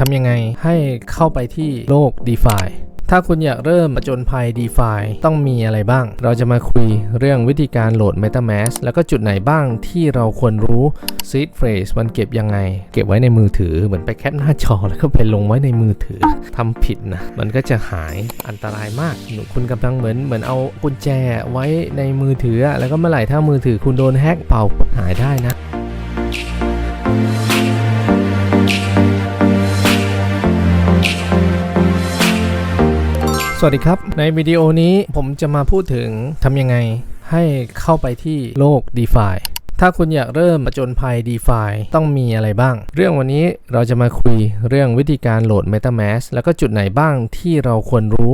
ทำยังไงให้เข้าไปที่โลก d e f i ถ้าคุณอยากเริ่มประจนภัย d e f i ต้องมีอะไรบ้าง เราจะมาคุยเรื่องวิธีการโหลด MetaMask แล้วก็จุดไหนบ้างที่เราควรรู้ Seed Phrase มันเก็บยังไง เก็บไว้ในมือถือเหมือนไปแคปหน้าจอแล้วก็ไปลงไว้ในมือถือทำผิดนะ มันก็จะหายอันตรายมากหนูคุณกำลังเหมือนเหมือนเอากุญแจไว้ในมือถือ แล้วก็เมื่อไหร่ถ้ามือถือคุณโดนแฮกเป่าหายได้นะ สวัสดีครับ ในวิดีโอนี้ผมจะมาพูดถึงทำยังไงให้เข้าไปที่โลก d e f i ถ้าคุณอยากเริ่มประจนภัย d e f i ต้องมีอะไรบ้าง เรื่องวันนี้เราจะมาคุยเรื่องวิธีการโหลด MetaMask แล้วก็จุดไหนบ้างที่เราควรรู้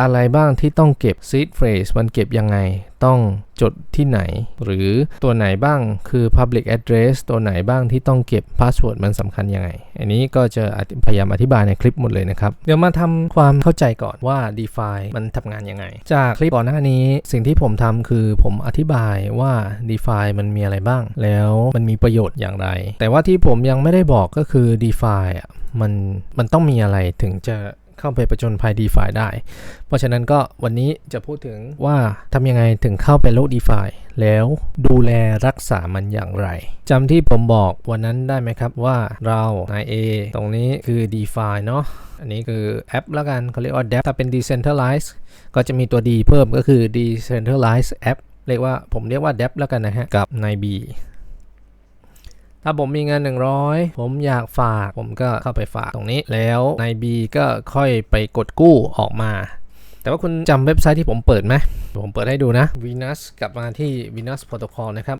อะไรบ้างที่ต้องเก็บ Seed Phrase มันเก็บยังไงต้องจดที่ไหน หรือตัวไหนบ้างคือ Public Address ตัวไหนบ้างที่ต้องเก็บ Password มันสำคัญยังไง อันนี้ก็จะพยายามอธิบายในคลิปหมดเลยนะครับ เดี๋ยวมาทำความเข้าใจก่อนว่า DeFi มันทำงานยังไง จากคลิปก่อนหน้านี้สิ่งที่ผมทำคือผมอธิบายว่า DeFi มันมีอะไรบ้าง แล้วมันมีประโยชน์อย่างไร แต่ว่าที่ผมยังไม่ได้บอกก็คือ DeFi อะมันมันต้องมีอะไรถึงจะ เข้าไปประจนภัย d e f i ได้ เพราะฉะนั้นก็วันนี้จะพูดถึงว่าทำยังไงถึงเข้าไปโลก d e f i แล้วดูแลรักษามันอย่างไรจำที่ผมบอกวันนั้นได้ไหมครับว่าเรานาย A ตรงนี้คือ d e f i เนาะอันนี้คือแอปแล้วกันเขาเรียกว่า d a p ถ้าเป็น decentralized ก็จะมีตัว D เพิ่มก็คือ decentralized app เรียกว่าผมเรียกว่า d a p แล้วกันนะฮะกับนาย B ถ้าผมมีเงิน 100 ผมอยากฝากผมก็เข้าไปฝากตรงนี้ แล้วใน B ก็ค่อยไปกดกู้ออกมา แต่ว่าคุณจำเว็บไซต์ที่ผมเปิดไหมผมเปิดให้ดูนะ Venus กลับมาที่ Venus Protocol นะครับ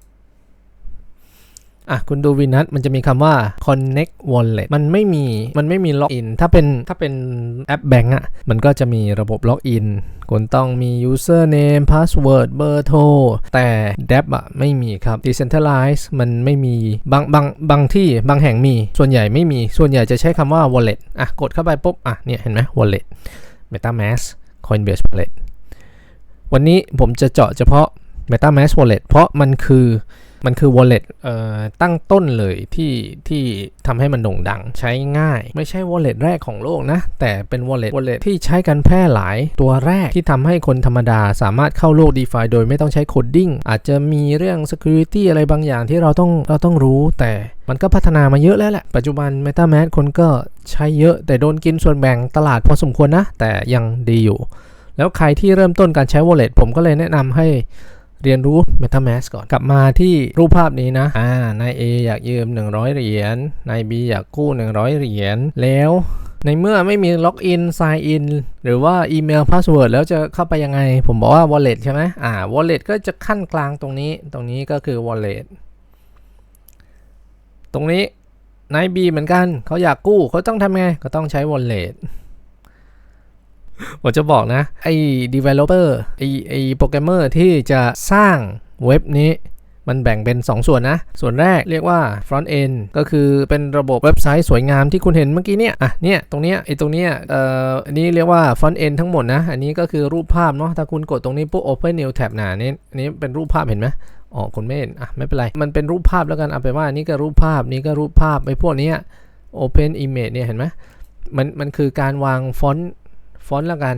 อะคุณดู Venus มันจะมีคำว่า Connect Wallet มันไม่มีมันไม่มีล็อกอินถ้าเป็นถ้าเป็นแอปแบงก์อะมันก็จะมีระบบล็อกอินคุณต้องมี username password เบอร์โทรแต่ DApp อะไม่มีครับ decentralize มันไม่มีบางบางบางที่บางแห่งมี ส่วนใหญ่ไม่มีส่วนใหญ่จะใช้คำว่า wallet อะกดเข้าไปปุ๊บอะเนี่ยเห็นไหม wallet metamask coinbase wallet วันนี้ผมจะเจาะเฉพาะ metamask wallet เพราะมันคือ มันคือ wallet เอ่อตั้งต้นเลยที่ที่ทำให้มันโด่งดังใช้ง่าย ไม่ใช่ wallet แรกของโลกนะ แต่เป็น wallet wallet ที่ใช้กันแพร่หลายตัวแรกที่ทำให้คนธรรมดาสามารถเข้าโลก DeFi โดยไม่ต้องใช้โคดดิ้งอาจจะมีเรื่อง security อะไรบางอย่างที่เราต้องเราต้องรู้แต่มันก็พัฒนามาเยอะแล้วแหละ ปัจจุบัน MetaMask คนก็ใช้เยอะแต่โดนกินส่วนแบ่งตลาดพอสมควรนะ แต่ยังดีอยู่ แล้วใครที่เริ่มต้นการใช้ wallet ผมก็เลยแนะนำให้ เรียนรู้ MetaMask ก่อน กลับมาที่รูปภาพนี้นะอ่านาย A อยากยืม 100 เหรียญนาย B อยากกู้ 100 เหรียญแล้วในเมื่อไม่มีล็อกอิน sign in หรือว่าอีเมลพาสเวิร์ดแล้วจะเข้าไปยังไง ผมบอกว่า wallet ใช่ไหมอ่า wallet ก็จะขั้นกลางตรงนี้ ตรงนี้ก็คือ wallet ตรงนี้นาย B เหมือนกัน เขาอยากกู้ เขาต้องทำไง ก็ต้องใช้ wallet ผมจะบอกนะ ไอ้ developer ไอ้ไอ้โปรแกรมเมอร์ที่จะสร้างเว็บนี้มันแบ่งเป็น 2 ส่วนนะ ส่วนแรกเรียกว่า front end ก็คือเป็นระบบเว็บไซต์สวยงามที่คุณเห็นเมื่อกี้เนี่ย อะ เนี่ย ตรงเนี้ย ไอ้ตรงเนี้ย เอ่อ อันนี้เรียกว่า front end ทั้งหมดนะ อันนี้ก็คือรูปภาพเนาะ ถ้าคุณกดตรงนี้ปุ๊บ open new tab หนานี่อันนี้เป็นรูปภาพเห็นไหมอ๋อคุณไม่เห็น อะ ไม่เป็นไร มันเป็นรูปภาพแล้วกัน เอาไปว่า นี่ก็รูปภาพ นี่ก็รูปภาพ ไอ้พวกเนี้ย open image เนี่ย เห็นไหมมัน มันคือการวางฟอนต์ ฟอนต์ล้วกัน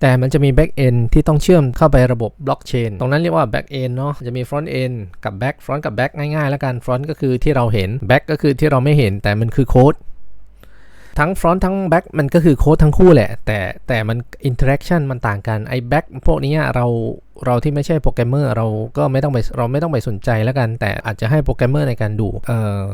แต่มันจะมี back end ที่ต้องเชื่อมเข้าไประบบบล็อกเชนตรงนั้นเรียกว่า back end เนาะจะมี front end กับ back front กับ back ง่ายๆแล้วกัน front ก็คือที่เราเห็น back ก็คือที่เราไม่เห็นแต่มันคือโค้ดทั้ง front ทั้ง back มันก็คือโค้ดทั้งคู่แหละ แต่แต่มัน interaction มันต่างกันไอ้ back พวกนี้เราเราที่ไม่ใช่โปรแกรมเมอร์เราก็ไม่ต้องไปเราไม่ต้องไปสนใจแล้วกัน แต่อาจจะให้โปรแกรมเมอร์ในการดูเอ่อ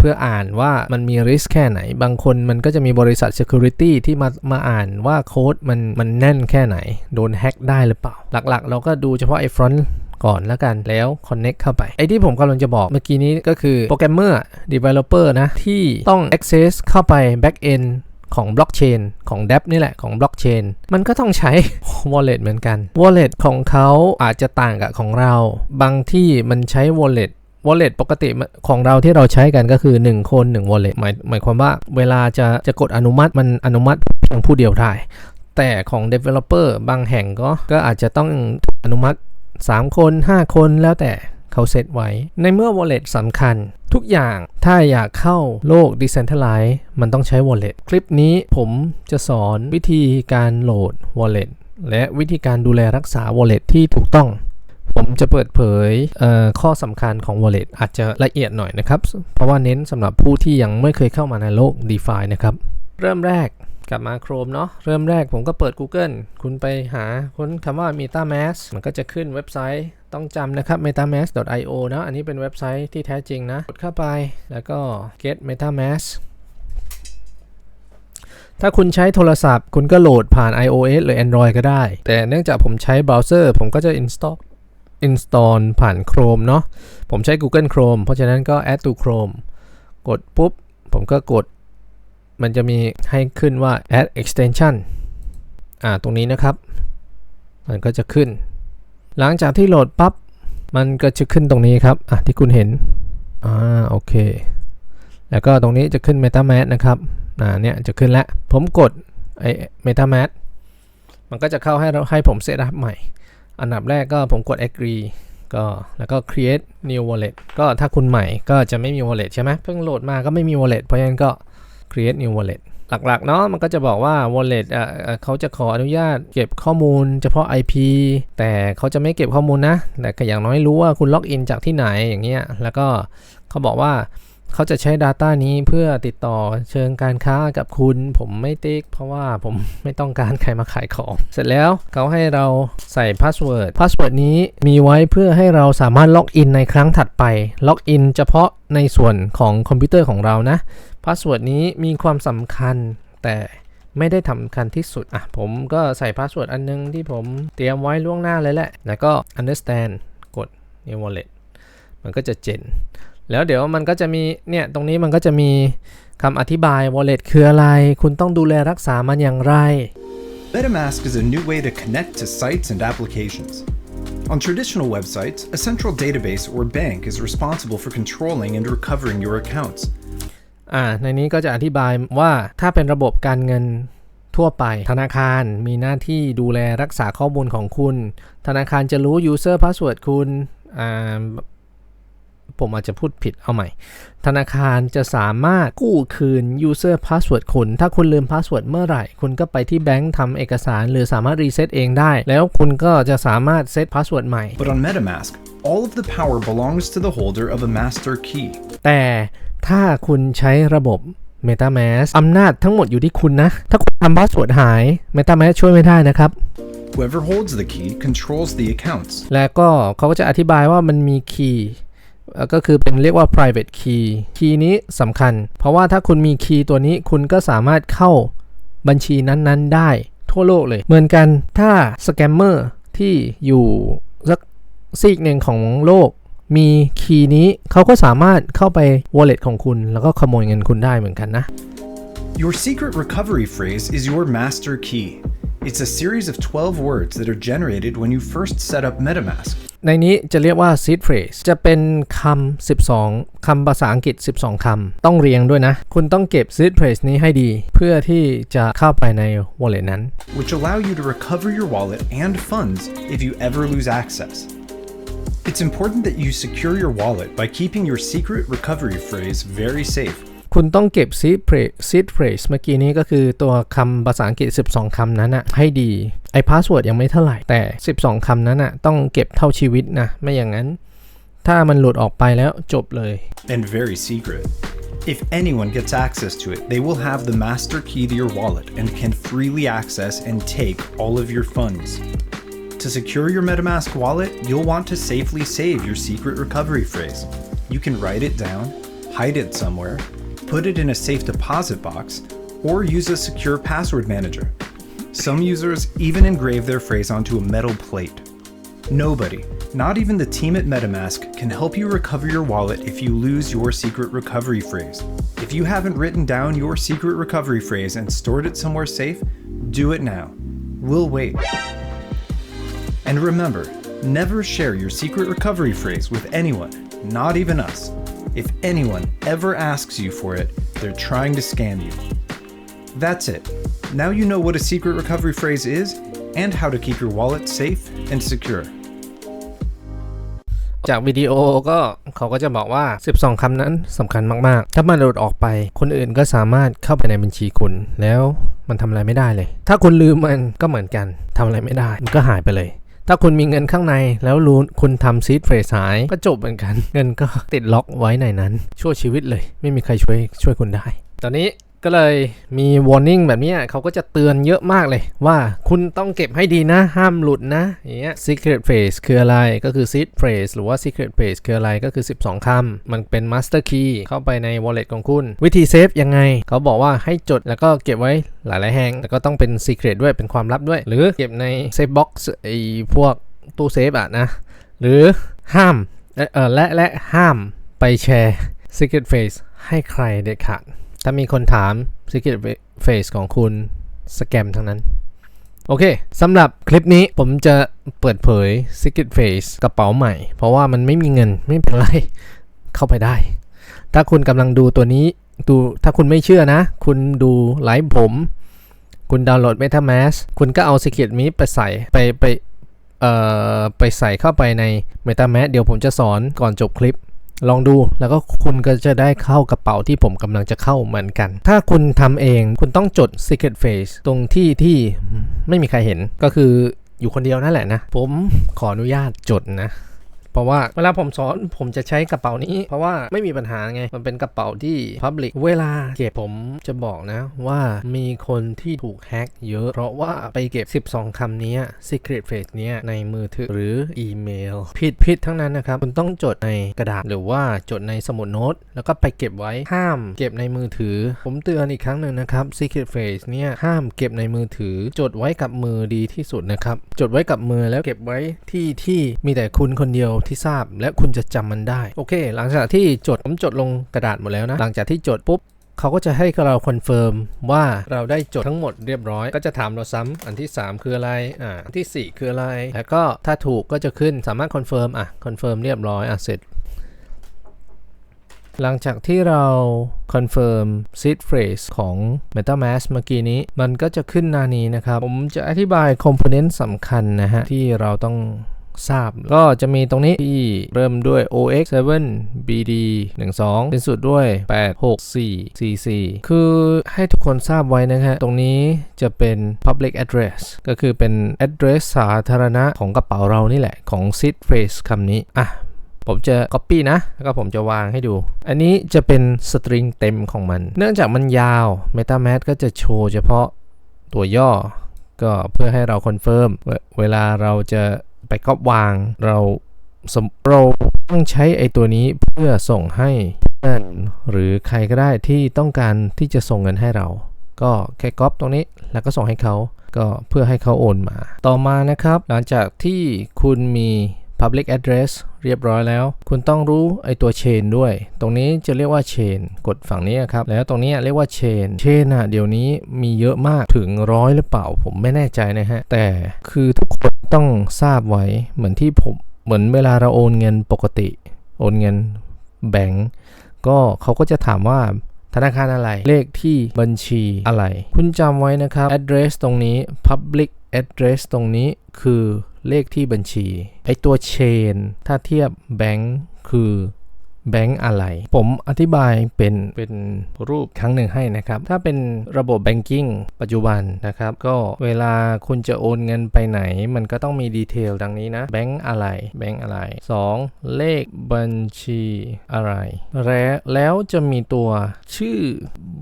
เพื่ออ่านว่ามันมี risk แค่ไหน บางคนมันก็จะมีบริษัท security ที่มามาอ่านว่าโค้ดมันมันแน่นแค่ไหน โดนแฮ็กได้หรือเปล่า หลักๆ เราก็ดูเฉพาะไอ้ front ก่อนแล้วกันแล้ว connect เข้าไป ไอ้ที่ผมกำลังจะบอกเมื่อกี้นี้ก็คือโปรแกรมเมอร์ developer นะ ที่ต้อง access เข้าไป back end ของบล็อกเชนของ DApp นี่แหละของบล็อกเชนมันก็ต้องใช้ wallet เหมือนกัน wallet ของเขาอาจจะต่างกับของเรา บางที่มันใช้ wallet wallet ปกติของเราที่เราใช้กันก็คือ 1 คน 1 wallet หมายหมายความว่าเวลาจะจะกดอนุมัติมันอนุมัติเพียงผู้เดียวได้ แต่ของ developer บางแห่งก็ก็อาจจะต้องอนุมัติ 3 คน 5 คนแล้วแต่เขาเซตไว้ ในเมื่อ wallet สำคัญ ทุกอย่างถ้าอยากเข้าโลก decentralized มันต้องใช้ wallet คลิปนี้ผมจะสอนวิธีการโหลด wallet และวิธีการดูแลรักษา wallet ที่ถูกต้อง ผมจะเปิดเผยเข้อสำคัญของ wallet อาจจะละเอียดหน่อยนะครับ เพราะว่าเน้นสำหรับผู้ที่ยังไม่เคยเข้ามาในโลก DeFi นะครับ เริ่มแรกกลับมา Chrome เนาะเริ่มแรกผมก็เปิด Google คุณไปหาค้นคำว่า MetaMask มันก็จะขึ้นเว็บไซต์ต้องจำนะครับ metamask.io นะอันนี้เป็นเว็บไซต์ที่แท้จริงนะ กดเข้าไปแล้วก็ get metamask ถ้าคุณใช้โทรศัพท์ คุณก็โหลดผ่าน iOS หรือ Android ก็ได้ แต่เนื่องจากผมใช้เบราว์เซอร์ ผมก็จะ install install ผ่าน Chrome เนาะผมใช้ Google Chrome เพราะฉะนั้นก็ add to Chrome กดปุ๊บ ผมก็กด มันจะมีให้ขึ้นว่า add extension อ่าตรงนี้นะครับ มันก็จะขึ้น หลังจากที่โหลดปั๊บมันก็จะขึ้นตรงนี้ครับอะที่คุณเห็นอ่าโอเค แล้วก็ตรงนี้จะขึ้น MetaMask นะครับอ่าเนี่ยจะขึ้นแล้ว ผมกดไอ้ MetaMask มันก็จะเข้าให้เราให้ผมเซตอัพใหม่ อันดับแรกก็ผมกด agree ก็แล้วก็ create new wallet ก็ถ้าคุณใหม่ก็จะไม่มี wallet ใช่ไหมเพิ่งโหลดมาก็ไม่มี wallet เพราะฉะนั้นก็ create new wallet หลักๆเนาะมันก็จะบอกว่า wallet อะเเขาจะขออนุญาตเก็บข้อมูลเฉพาะ IP แต่เขาจะไม่เก็บข้อมูลนะ แต่อย่างน้อยรู้ว่าคุณล็อกอินจากที่ไหนอย่างเงี้ยแล้วก็เขาบอกว่า เขาจะใช้ Data นี้เพื่อติดต่อเชิงการค้ากับคุณ ผมไม่ติ๊ก เพราะว่าผมไม่ต้องการใครมาขายของ เสร็จแล้วเขาให้เราใส่พาสเวิร์ดพาสเวิร์ดนี้มีไว้เพื่อให้เราสามารถล็อกอินในครั้งถัดไป ล็อกอินเฉพาะในส่วนของคอมพิวเตอร์ของเรานะพาสเวิร์ดนี้มีความสำคัญแต่ไม่ได้สำคัญที่สุด อะ ผมก็ใส่พาสเวิร์ดอันนึงที่ผมเตรียมไว้ล่วงหน้าเลยแหละ แล้วก็ understand กด new wallet มันก็จะเจน แล้วเดี๋ยวมันก็จะมีเนี่ยตรงนี้มันก็จะมีคำอธิบาย wallet คืออะไร คุณต้องดูแลรักษามันอย่างไร MetaMask is a new way to connect to sites and applications. On traditional websites, a central database or bank is responsible for controlling and recovering your accounts. อ่าในนี้ก็จะอธิบายว่าถ้าเป็นระบบการเงินทั่วไป ธนาคารมีหน้าที่ดูแลรักษาข้อมูลของคุณ ธนาคารจะรู้ user password คุณอ่า ผมอาจจะพูดผิดเอาใหม่ ธนาคารจะสามารถกู้คืน user password คุณ ถ้าคุณลืม password เมื่อไหร่ คุณก็ไปที่แบงค์ทำเอกสาร หรือสามารถรีเซ็ตเองได้ แล้วคุณก็จะสามารถเซต password ใหม่ But on MetaMask, all of the power belongs to the holder of a master key. แต่ถ้าคุณใช้ระบบ MetaMask อำนาจทั้งหมดอยู่ที่คุณนะ ถ้าคุณทำพาสเวิร์ดหาย MetaMask ช่วยไม่ได้นะครับ Whoever holds the key controls the accounts. และก็เขาก็จะอธิบายว่ามันมีคีย์เอ่อ ก็คือเป็นเรียกว่า private key คีย์นี้สำคัญ เพราะว่าถ้าคุณมีคีย์ตัวนี้คุณก็สามารถเข้าบัญชีนั้นๆ ได้ทั่วโลกเลย เหมือนกันถ้าสแกมเมอร์ที่อยู่สักซีกหนึ่งของโลก มีคีย์นี้เขาก็สามารถเข้าไป wallet ของคุณ แล้วก็ขโมยเงินคุณได้เหมือนกันนะ Your secret recovery phrase is your master key. It's a series of 12 words that are generated when you first set up MetaMask. ในนี้จะเรียกว่า seed phrase จะเป็นคำ 12 คำภาษาอังกฤษ 12 คำ ต้องเรียงด้วยนะ คุณต้องเก็บ seed phrase นี้ให้ดี เพื่อที่จะเข้าไปใน wallet นั้น which allow you to recover your wallet and funds if you ever lose access. It's important that you secure your wallet by keeping your secret recovery phrase very safe. คุณต้องเก็บ seed phrase seed phrase เมื่อกี้นี้ก็คือตัวคำภาษาอังกฤษ 12 คำนั้นนะให้ดีไอ้ password ยังไม่เท่าไหร่แต่ 12 คำนั้นนะต้องเก็บเท่าชีวิตนะ ไม่อย่างนั้น ถ้ามันหลุดออกไปแล้วจบเลย and very secret. If anyone gets access to it, they will have the master key to your wallet and can freely access and take all of your funds. To secure your MetaMask wallet, you'll want to safely save your secret recovery phrase. You can write it down, hide it somewhere, put it in a safe deposit box, or use a secure password manager. Some users even engrave their phrase onto a metal plate. Nobody, not even the team at MetaMask, can help you recover your wallet if you lose your secret recovery phrase. If you haven't written down your secret recovery phrase and stored it somewhere safe, do it now. We'll wait. And remember, never share your secret recovery phrase with anyone, not even us. If anyone ever asks you for it, they're trying to scam you. That's it. Now you know what a secret recovery phrase is and how to keep your wallet safe and secure. จากวิดีโอก็เขาก็จะบอกว่า 12คำนั้นสำคัญมากๆ ถ้ามันหลุดออกไป คนอื่นก็สามารถเข้าไปในบัญชีคุณ แล้วมันทำอะไรไม่ได้เลย ถ้าคุณลืมมันก็เหมือนกันทำอะไรไม่ได้ มันก็หายไปเลย ถ้าคุณมีเงินข้างในแล้วรู้คุณทำซีดเฟรสหายก็จบเหมือนกัน เงินก็ติดล็อกไว้ในนั้น ชั่วชีวิตเลย ไม่มีใครช่วยช่วยคุณได้ ตอนนี้ ก็เลยมี warning แบบนี้เขาก็จะเตือนเยอะมากเลยว่าคุณต้องเก็บให้ดีนะ ห้ามหลุดนะอย่างเงี้ย secret phrase คืออะไรก็คือ seed phrase หรือว่า secret phrase คืออะไรก็คือ 12คำมันเป็น master key เข้าไปใน wallet ของคุณ วิธีเซฟยังไง เขาบอกว่าให้จดแล้วก็เก็บไว้หลายๆแห่งแล้วก็ต้องเป็น secret ด้วยเป็นความลับด้วย หรือเก็บใน safe box ไอ้พวกตู้เซฟอะนะ หรือห้ามเออและและห้ามไปแชร์ secret phrase ให้ใครเด็ดขาด ถ้ามีคนถาม Secret Face ของคุณสแกมทั้งนั้น โอเคสำหรับคลิปนี้ผมจะเปิดเผย Secret Face กระเป๋าใหม่ เพราะว่ามันไม่มีเงินไม่เป็นไร เข้าไปได้ ถ้าคุณกำลังดูตัวนี้ดูถ้าคุณไม่เชื่อนะ คุณดูไลฟ์ผม คุณดาวน์โหลด MetaMask คุณก็เอา Secret m i ไปใส่ไปไปเอ่อไปใส่เข้าไปใน MetaMask เดี๋ยวผมจะสอนก่อนจบคลิป ลองดูแล้วก็คุณก็จะได้เข้ากระเป๋าที่ผมกำลังจะเข้าเหมือนกัน ถ้าคุณทำเองคุณต้องจด Secret Face ตรงที่ที่ไม่มีใครเห็นก็คืออยู่คนเดียวนั่นแหละนะ ผมขออนุญาตจดนะ เพราะว่าเวลาผมสอนผมจะใช้กระเป๋านี้ เพราะว่าไม่มีปัญหาไง มันเป็นกระเป๋าที่ Public เวลาเก็บผมจะบอกนะว่ามีคนที่ถูกแฮ็กเยอะ เพราะว่าไปเก็บ 12คำนี้ Secret Phrase เนี้ยในมือถือหรืออีเมล ผิดผิดทั้งนั้นนะครับ คุณต้องจดในกระดาษหรือว่าจดในสมุดโน้ต แล้วก็ไปเก็บไว้ห้ามเก็บในมือถือ ผมเตือนอีกครั้งหนึ่งนะครับ Secret Phrase เนี่ยห้ามเก็บในมือถือ จดไว้กับมือดีที่สุดนะครับจดไว้กับมือแล้วเก็บไว้ที่ที่มีแต่คุณคนเดียวที่ทราบ และคุณจะจำมันได้ โอเค หลังจากที่จดผมจดลงกระดาษหมดแล้วนะ หลังจากที่จดปุ๊บเขาก็จะให้เราคอนเฟิร์มว่าเราได้จดทั้งหมดเรียบร้อย ก็จะถามเราซ้ำอันที่ 3 คืออะไรอ่าอันที่ 4 คืออะไร แล้วก็ถ้าถูกก็จะขึ้นสามารถคอนเฟิร์มอะคอนเฟิร์มเรียบร้อยอะเสร็จ หลังจากที่เราคอนเฟิร์ม seed phrase ของ MetaMask เมื่อกี้นี้ มันก็จะขึ้นหน้านี้นะครับ ผมจะอธิบาย component สำคัญนะฮะ ที่เราต้อง ทราบ ก็จะมีตรงนี้ที่เริ่มด้วย OX 7 BD 12เป็นสุดด้วย 8 6 4 4 4 คือให้ทุกคนทราบไว้นะฮะ ตรงนี้จะเป็น public address ก็คือเป็น address สาธารณะของกระเป๋าเรานี่แหละ ของ seed phrase คำนี้ อะผมจะ copy นะ แล้วก็ผมจะวางให้ดู อันนี้จะเป็นสตริงเต็มของมัน เนื่องจากมันยาว MetaMask ก็จะโชว์เฉพาะตัวย่อ ก็เพื่อให้เราคอนเฟิร์มเวเวลาเราจะ ไปก๊อปวาง เราสมเราต้องใช้ไอตัวนี้เพื่อส่งให้เพื่อนหรือใครก็ได้ที่ต้องการที่จะส่งเงินให้เรา ก็แค่ก๊อปตรงนี้แล้วก็ส่งให้เขาก็เพื่อให้เขาโอนมา ต่อมานะครับ หลังจากที่คุณมี Public Address เรียบร้อยแล้ว คุณต้องรู้ไอตัว Chain ด้วย ตรงนี้จะเรียกว่า Chain กดฝั่งนี้ครับ แล้วตรงนี้เรียกว่า Chain Chain อะเดี๋ยวนี้มีเยอะมากถึงร้อยหรือเปล่า ผมไม่แน่ใจนะฮะ แต่คือทุกคนต้องทราบไว้เหมือนที่ผมเหมือนเวลาเราโอนเงินปกติ โอนเงินแบงก์ก็เขาก็จะถามว่าธนาคารอะไร เลขที่บัญชีอะไร คุณจำไว้นะครับ address ตรงนี้ public address ตรงนี้คือ เลขที่บัญชี ไอตัวเชน ถ้าเทียบแบงค์คือ แบงก์อะไร ผมอธิบายเป็นเป็นรูปครั้งหนึ่งให้นะครับ ถ้าเป็นระบบ banking ปัจจุบันนะครับ ก็เวลาคุณจะโอนเงินไปไหน มันก็ต้องมีดีเทลดังนี้นะแบงก์อะไรแบงก์อะไร 2. เลขบัญชีอะไร และแล้วจะมีตัวชื่อ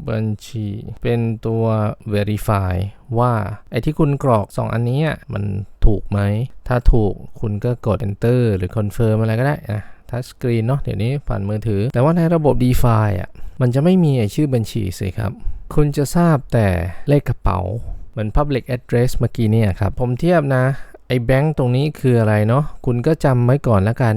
บัญชี เป็นตัว verify ว่าไอ้ที่คุณกรอก 2 อันนี้อะมันถูกไหม ถ้าถูกคุณก็กด enter หรือ confirm อะไรก็ได้นะ ทัชสกรีนเนาะเดี๋ยวนี้ผ่านมือถือ แต่ว่าในระบบ DeFi อะมันจะไม่มีชื่อบัญชีสิครับ คุณจะทราบแต่เลขกระเป๋าเหมือน public address เมื่อกี้เนี่ยครับ ผมเทียบนะไอ้แบงค์ตรงนี้คืออะไรเนาะคุณก็จำไว้ก่อนละกัน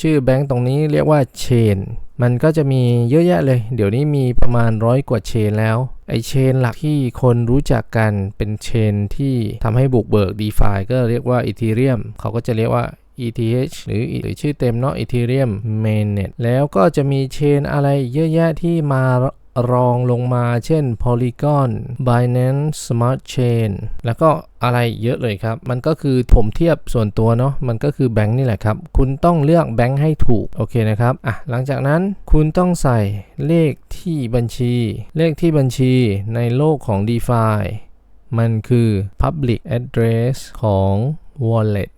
ชื่อแบงค์ตรงนี้เรียกว่า chain มันก็จะมีเยอะแยะเลย เดี๋ยวนี้มีประมาณร้อยกว่าเชนแล้ว ไอเชนหลักที่คนรู้จักกันเป็นเชนที่ทำให้บุกเบิก DeFi ก็เรียกว่า Ethereum เขาก็จะเรียกว่า ETH หรือหรือชื่อเต็มเนาะ Ethereum Mainnet แล้วก็จะมีเชนอะไรเยอะแยะที่มารองลงมาเช่น Polygon Binance Smart Chain แล้วก็อะไรเยอะเลยครับ มันก็คือผมเทียบส่วนตัวเนาะ มันก็คือแบงค์นี่แหละครับ คุณต้องเลือกแบงค์ให้ถูก โอเคนะครับ อะ หลังจากนั้นคุณต้องใส่เลขที่บัญชี เลขที่บัญชีในโลกของ DeFi มันคือ Public Address ของ Wallet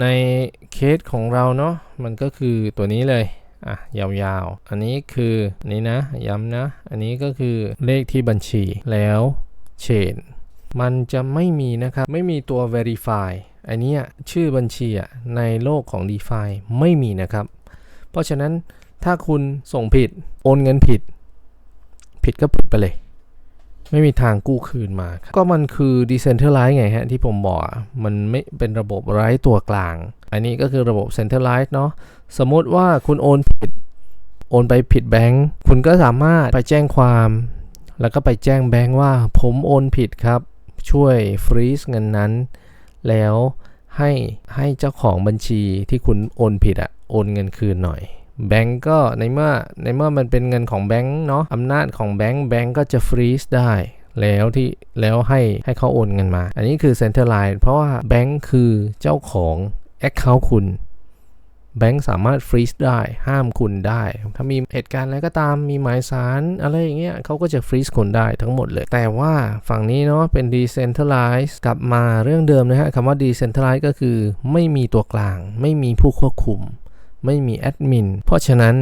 ในเคสของเราเนาะมันก็คือตัวนี้เลยอะยาวๆ อันนี้คืออันนี้นะย้ำนะ อันนี้ก็คือเลขที่บัญชีแล้วเชนมันจะไม่มีนะครับ ไม่มีตัว verify อันเนี้ยชื่อบัญชีอะในโลกของ DeFi ไม่มีนะครับ เพราะฉะนั้นถ้าคุณส่งผิดโอนเงินผิด ผิดก็ผิดไปเลย ไม่มีทางกู้คืนมาก็มันคือ decentralized ไงฮะที่ผมบอกมันไม่เป็นระบบไร้ตัวกลาง อันนี้ก็คือระบบ centralized เนาะสมมติว่าคุณโอนผิด โอนไปผิดแบงค์คุณก็สามารถไปแจ้งความ แล้วก็ไปแจ้งแบงค์ว่า ผมโอนผิดครับ ช่วยฟรีซเงินนั้น แล้วให้ให้เจ้าของบัญชีที่คุณโอนผิดอะโอนเงินคืนหน่อย แบงก์ก็ในเมื่อในเมื่อมันเป็นเงินของแบงก์เนาะอำนาจของแบงก์แบงก์ก็จะฟรีซได้แล้วที่แล้วให้ให้เขาโอนเงินมา อันนี้คือเซ็นเตอร์ไลน์เพราะว่าแบงก์คือเจ้าของ Account คุณแบงก์สามารถฟรีซได้ห้ามคุณได้ ถ้ามีเหตุการณ์อะไรก็ตามมีหมายสารอะไรอย่างเงี้ยเขาก็จะฟรีซคุณได้ทั้งหมดเลย แต่ว่าฝั่งนี้เนาะเป็น decentralized กลับมาเรื่องเดิมนะฮะคำว่า decentralized ก็คือไม่มีตัวกลาง ไม่มีผู้ควบคุม ไม่มีแอดมิน เพราะฉะนั้น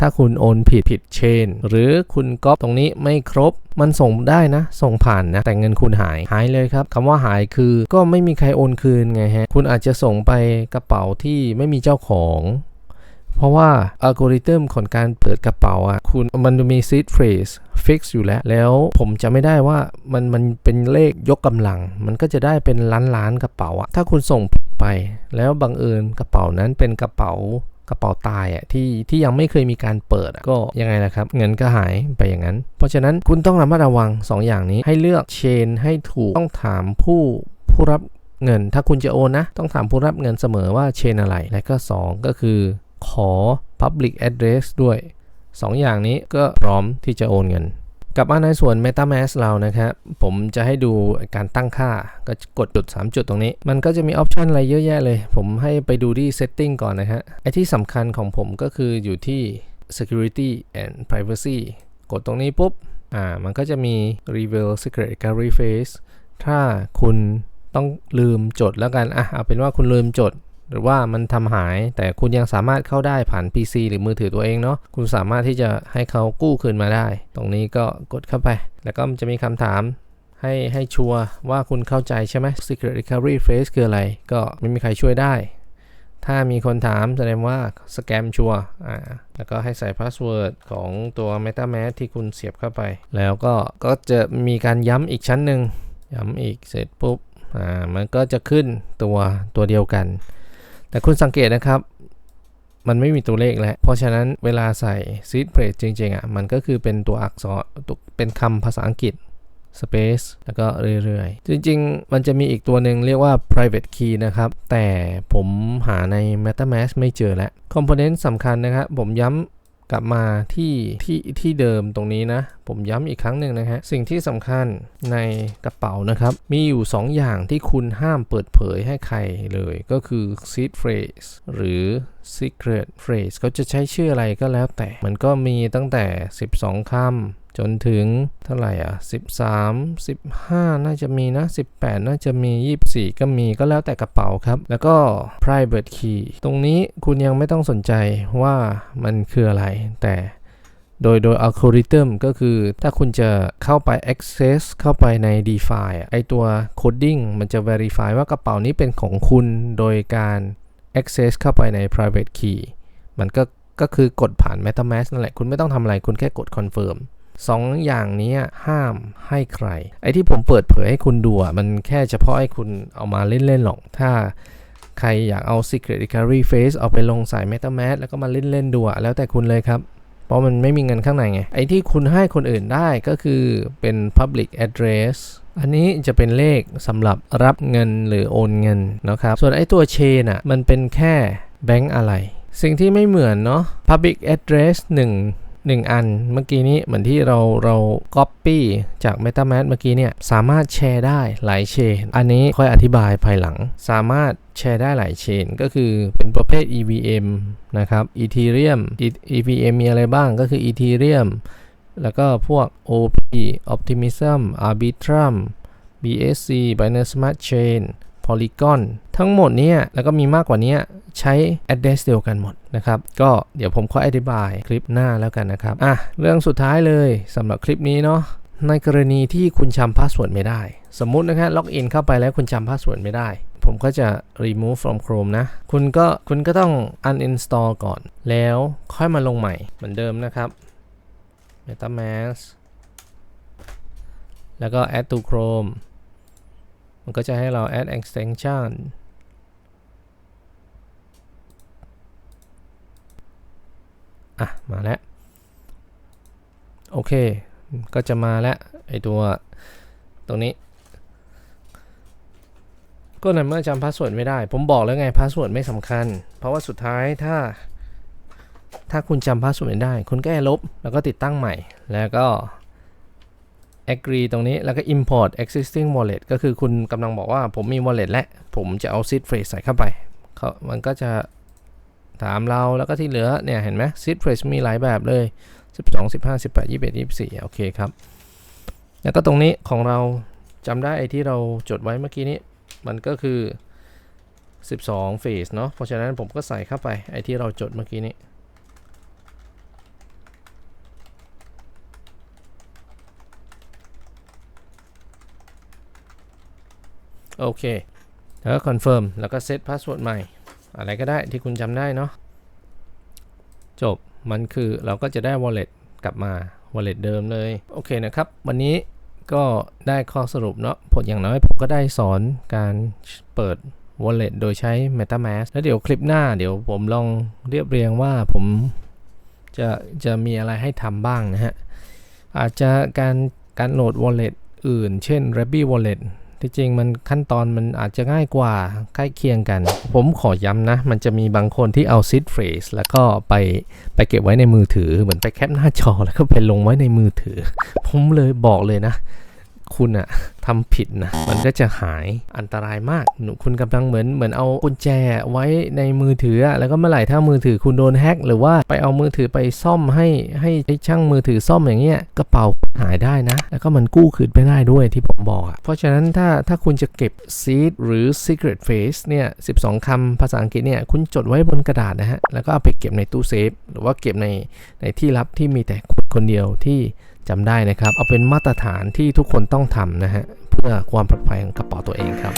ถ้าคุณโอนผิดผิดเชน หรือคุณก๊อปตรงนี้ไม่ครบ มันส่งได้นะ ส่งผ่านนะ แต่เงินคุณหาย หายเลยครับคำว่าหายคือก็ไม่มีใครโอนคืนไงฮะ คุณอาจจะส่งไปกระเป๋าที่ไม่มีเจ้าของเพราะว่าอัลกอริทึมของการเปิดกระเป๋าอะคุณมันจะมี seed phrase fix อยู่แล้ว แล้วผมจะไม่ได้ว่ามันมันเป็นเลขยกกำลัง มันก็จะได้เป็นล้านล้านๆกระเป๋าอะถ้าคุณส่งไป แล้วบังเอิญกระเป๋านั้นเป็นกระเป๋า กระเป๋าตายอะที่ที่ยังไม่เคยมีการเปิดอะก็ยังไงล่ะครับ เงินก็หายไปอย่างนั้น เพราะฉะนั้นคุณต้องระมัดระวัง 2 อย่างนี้ให้เลือกเชนให้ถูกต้องถามผู้ผู้รับเงิน ถ้าคุณจะโอนนะ ต้องถามผู้รับเงินเสมอว่าเชนอะไร และก็ 2 ก็คือขอ public address ด้วย 2 อย่างนี้ก็พร้อมที่จะโอนเงิน กลับมาในส่วน MetaMask เรานะครับผมจะให้ดูการตั้งค่าก็กดจุด 3 จุดตรงนี้ มันก็จะมีออปชันอะไรเยอะแยะเลย ผมให้ไปดูที่ Setting ก่อนนะฮะไอที่สำคัญของผมก็คืออยู่ที่ Security and Privacy กดตรงนี้ปุ๊บอ่ามันก็จะมี Reveal Secret Recovery Phase ถ้าคุณต้องลืมจดแล้วกันอะเอาเป็นว่าคุณลืมจด หรือว่ามันทำหาย แต่คุณยังสามารถเข้าได้ผ่าน PC หรือมือถือตัวเองเนาะคุณสามารถที่จะให้เขากู้คืนมาได้ ตรงนี้ก็กดเข้าไป แล้วก็มันจะมีคำถามให้ให้ชัวร์ว่าคุณเข้าใจใช่ไหม Secret Recovery Phase คืออะไร ก็ไม่มีใครช่วยได้ ถ้ามีคนถามแสดงว่าสแกมชัวร์อ่าแล้วก็ให้ใส่พาสเวิร์ดของตัว MetaMask ที่คุณเสียบเข้าไป แล้วก็ก็จะมีการย้ำอีกชั้นหนึ่งย้ำอีกเสร็จปุ๊บอ่ามันก็จะขึ้นตัวตัวเดียวกัน แต่คุณสังเกตนะครับมันไม่มีตัวเลขแล้ว เพราะฉะนั้นเวลาใส่ซีดเพลทจริงๆอะ มันก็คือเป็นตัวอักษรตัวเป็นคำภาษาอังกฤษ space แล้วก็เรื่อยๆ จริงๆ มันจะมีอีกตัวหนึ่งเรียกว่า private key นะครับ แต่ผมหาใน MetaMask ไม่เจอแล้ว component สำคัญนะครับ ผมย้ำ กลับมาที่ที่ที่เดิมตรงนี้นะ ผมย้ำอีกครั้งหนึ่งนะฮะสิ่งที่สำคัญในกระเป๋านะครับ มีอยู่ 2 อย่างที่คุณห้ามเปิดเผยให้ใครเลยก็คือ seed phrase หรือ secret phrase เขาจะใช้ชื่ออะไรก็แล้วแต่ มันก็มีตั้งแต่ 12คำ จนถึงเท่าไหร่อะ 13 15 น่าจะมีนะ 18 น่าจะมี 24 ก็มีก็แล้วแต่กระเป๋าครับ แล้วก็ private key ตรงนี้คุณยังไม่ต้องสนใจว่ามันคืออะไร แต่โดยโดยอัลกอริทึมก็คือถ้าคุณจะเข้าไป access เข้าไปใน DeFi อะไอตัว coding มันจะ verify ว่ากระเป๋านี้เป็นของคุณโดยการ access เข้าไปใน private key มันก็ก็คือกดผ่าน MetaMask นั่นแหละ คุณไม่ต้องทำอะไร คุณแค่กด confirm สองอย่างนี้ห้ามให้ใคร ไอ้ที่ผมเปิดเผยให้คุณดูอะมันแค่เฉพาะให้คุณเอามาเล่นๆหรอก ถ้าใครอยากเอา Secret Recovery Phase เอาไปลงสาย MetaMask แล้วก็มาเล่นๆดูอะแล้วแต่คุณเลยครับเพราะมันไม่มีเงินข้างในไง ไอ้ที่คุณให้คนอื่นได้ก็คือเป็น Public Address อันนี้จะเป็นเลขสำหรับรับเงินหรือโอนเงินนะครับ ส่วนไอ้ตัวเชนอะมันเป็นแค่แบงก์อะไร สิ่งที่ไม่เหมือนเนาะ Public Address 1 1 อัน เมื่อกี้นี้เหมือนที่เราเรา Copy จาก MetaMask เมื่อกี้เนี่ยสามารถแชร์ได้หลายเชน อันนี้ค่อยอธิบายภายหลัง สามารถแชร์ได้หลายเชน ก็คือเป็นประเภท EVM นะครับ Ethereum EVM มีอะไรบ้างก็คือ Ethereum แล้วก็พวก OP Optimism Arbitrum BSC Binance Smart Chain Polygon ทั้งหมดเนี่ยแล้วก็มีมากกว่านี้ใช้ address เดียวกันหมดนะครับ ก็เดี๋ยวผมค่อยอธิบายคลิปหน้าแล้วกันนะครับ อะ เรื่องสุดท้ายเลยสำหรับคลิปนี้เนาะในกรณีที่คุณจำพาสเวิร์ดไม่ได้ สมมุตินะครับล็อกอินเข้าไปแล้วคุณจำพาสเวิร์ดไม่ได้ ผมก็จะ remove from Chrome นะ คุณก็คุณก็ต้อง uninstall ก่อน แล้วค่อยมาลงใหม่เหมือนเดิมนะครับ MetaMask แล้วก็ add to Chrome มันก็จะให้เรา add extension อะ มาแล้ว โอเค ก็จะมาแล้ว ไอตัวตรงนี้ ก็ในเมื่อจำพาสเวิร์ดไม่ได้ ผมบอกแล้วไงพาสเวิร์ดไม่สำคัญ เพราะว่าสุดท้ายถ้า ถ้าคุณจำพาสเวิร์ดไม่ได้ คุณแค่ลบแล้วก็ติดตั้งใหม่แล้วก็ agree ตรงนี้แล้วก็ import existing wallet ก็คือคุณกำลังบอกว่าผมมี wallet และผมจะเอา seed phrase ใส่เข้าไปเขามันก็จะถามเราแล้วก็ที่เหลือเนี่ยเห็นไหม seed phrase มีหลายแบบเลย 12 15 18 21 24 โอเคครับ แล้วก็ตรงนี้ของเราจำได้ไอ้ที่เราจดไว้เมื่อกี้นี้ มันก็คือ 12 phase เนาะเพราะฉะนั้นผมก็ใส่เข้าไปไอ้ที่เราจดเมื่อกี้นี้ โอเค แล้วก็คอนเฟิร์มแล้วก็เซตพาสเวิร์ดใหม่ อะไรก็ได้ที่คุณจำได้เนาะจบมันคือเราก็จะได้ wallet กลับมา wallet เดิมเลย โอเคนะครับ วันนี้ก็ได้ข้อสรุปเนาะผลอย่างน้อยผมก็ได้สอนการเปิด wallet โดยใช้ MetaMask แล้วเดี๋ยวคลิปหน้าเดี๋ยวผมลองเรียบเรียงว่าผมจะจะมีอะไรให้ทำบ้างนะฮะ อาจจะการการโหลด wallet อื่น เช่น Rabby Wallet ที่จริงมันขั้นตอนมันอาจจะง่ายกว่าใกล้เคียงกัน ผมขอย้ำนะ มันจะมีบางคนที่เอาซิดเฟรสแล้วก็ไปไปเก็บไว้ในมือถือ เหมือนไปแคปหน้าจอแล้วก็ไปลงไว้ในมือถือ ผมเลยบอกเลยนะ คุณอะทำผิดนะมันก็จะหายอันตรายมากหนูคุณกำลังเหมือนเหมือนเอากุญแจไว้ในมือถือแล้วก็เมื่อไหร่ถ้ามือถือคุณโดนแฮ็กหรือว่าไปเอามือถือไปซ่อมให้ให้ช่างมือถือซ่อมอย่างเงี้ยกระเป๋าหายได้นะ แล้วก็มันกู้คืนไปได้ด้วยที่ผมบอกอะเพราะฉะนั้นถ้าถ้าคุณจะเก็บ seed หรือ secret phrase เนี่ย12คำภาษาอังกฤษเนี่ยคุณจดไว้บนกระดาษนะฮะแล้วก็เอาไปเก็บในตู้เซฟหรือว่าเก็บในในที่ลับที่มีแต่คุณคนเดียวที่ จำได้นะครับเอาเป็นมาตรฐานที่ทุกคนต้องทำนะฮะเพื่อความปลอดภัยของกระเป๋าตัวเองครับ